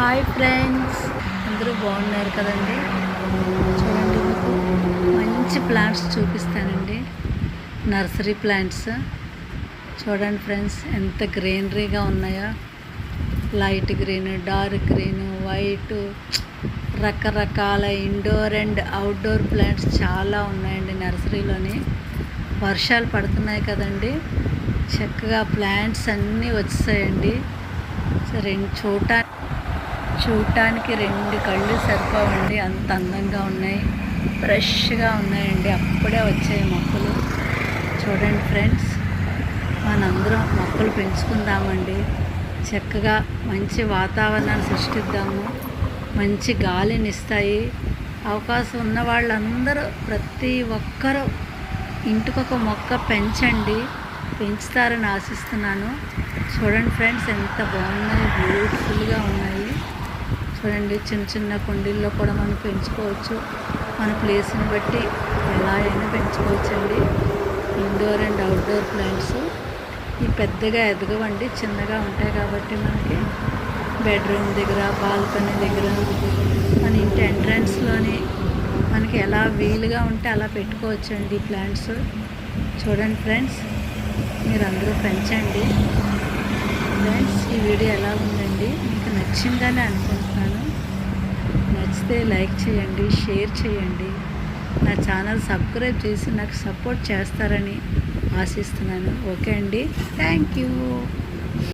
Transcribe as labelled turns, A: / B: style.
A: Hi friends. అందరూ బాగున్నారు కదండి? చూడండి మీకు మంచి ప్లాంట్స్ చూపిస్తానండి. Nursery plants. చూడండి ఫ్రెండ్స్ ఎంత గ్రీనరీగా ఉన్నాయో. Light green dark green white. రకరకాల ఇండోర్ అండ్ అవుట్డోర్ ప్లాంట్స్ చాలా ఉన్నాయండి నర్సరీలోని. వర్షాలు పడుతున్నాయి కదండి. చక్కగా ప్లాంట్స్ అన్నీ వచ్చాయండి సరే చూడటానికి చూడటానికి రెండు కళ్ళు సరిపోవండి అంత అందంగా ఉన్నాయి. ఫ్రెష్గా ఉన్నాయండి. అప్పుడే వచ్చాయి మొక్కలు. చూడండి ఫ్రెండ్స్ మనందరం మొక్కలు పెంచుకుందామండి. చక్కగా మంచి వాతావరణాన్ని సృష్టిద్దాము. మంచి గాలిని ఇస్తాయి. అవకాశం ఉన్న వాళ్ళందరూ ప్రతి ఒక్కరూ ఇంటికొక మొక్క పెంచండి. పెంచుతారని ఆశిస్తున్నాను. చూడండి ఫ్రెండ్స్ ఎంత బాగున్నాయి. బ్యూటిఫుల్గా ఉన్నాయి. చూడండి చిన్న చిన్న కుండీల్లో కూడా మనం పెంచుకోవచ్చు. మన ప్లేస్ని బట్టి ఎలా అయినా పెంచుకోవచ్చండి. ఇండోర్ అండ్ అవుట్డోర్ ప్లాంట్స్ ఈ పెద్దగా ఎదగవండి చిన్నగా ఉంటాయి కాబట్టి మనకి బెడ్రూమ్ దగ్గర బాల్కనీ దగ్గర మన ఇంటి ఎంట్రన్స్లోని మనకి ఎలా వీలుగా ఉంటే అలా పెట్టుకోవచ్చండి ఈ ప్లాంట్స్ చూడండి ఫ్రెండ్స్ మీరు అందరూ పెంచండి. ఫ్రెండ్స్ ఈ వీడియో ఎలా ఉందండి? నచ్చిందని అనుకుంటున్నాను. నచ్చితే లైక్ చేయండి షేర్ చేయండి. నా ఛానల్ సబ్స్క్రైబ్ చేసి నాకు సపోర్ట్ చేస్తారని ఆశిస్తున్నాను. ఓకే అండి. Thank you.